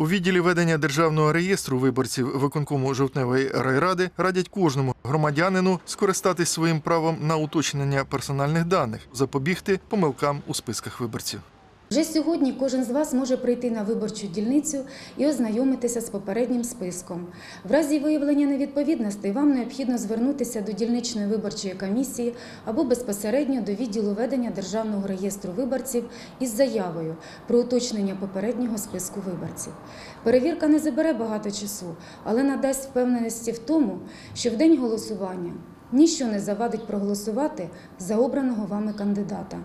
У відділі ведення державного реєстру виборців виконкому жовтневої райради радять кожному громадянину скористатись своїм правом на уточнення персональних даних, запобігти помилкам у списках виборців. Вже сьогодні кожен з вас може прийти на виборчу дільницю і ознайомитися з попереднім списком. В разі виявлення невідповідностей вам необхідно звернутися до дільничної виборчої комісії або безпосередньо до відділу ведення державного реєстру виборців із заявою про уточнення попереднього списку виборців. Перевірка не забере багато часу, але надасть впевненості в тому, що в день голосування ніщо не завадить проголосувати за обраного вами кандидата.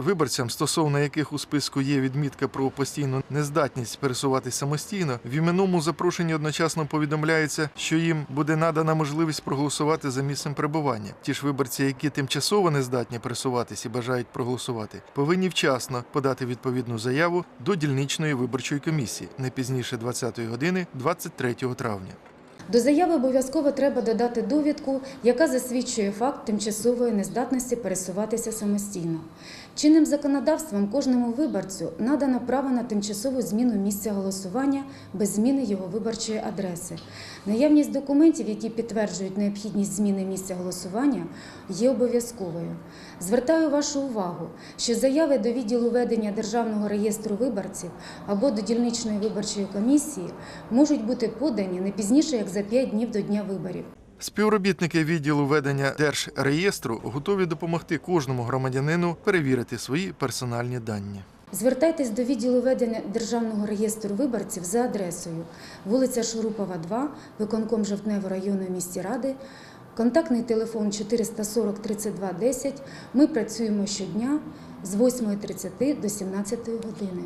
Виборцям, стосовно яких у списку є відмітка про постійну нездатність пересувати самостійно, в іменному запрошенні одночасно повідомляється, що їм буде надана можливість проголосувати за місцем перебування. Ті ж виборці, які тимчасово не здатні пересуватись і бажають проголосувати, повинні вчасно подати відповідну заяву до дільничної виборчої комісії не пізніше 20 години 23 травня. До заяви обов'язково треба додати довідку, яка засвідчує факт тимчасової нездатності пересуватися самостійно. Чинним законодавством кожному виборцю надано право на тимчасову зміну місця голосування без зміни його виборчої адреси. Наявність документів, які підтверджують необхідність зміни місця голосування, є обов'язковою. Звертаю вашу увагу, що заяви до відділу ведення державного реєстру виборців або до дільничної виборчої комісії можуть бути подані не пізніше як за 5 днів до дня виборів. Співробітники відділу ведення держреєстру готові допомогти кожному громадянину перевірити свої персональні дані. Звертайтесь до відділу ведення Державного реєстру виборців за адресою вулиця Шурупова, 2, виконком Жовтневого району в місті Ради, контактний телефон 440 32 10. Ми працюємо щодня з 8.30 до 17 години.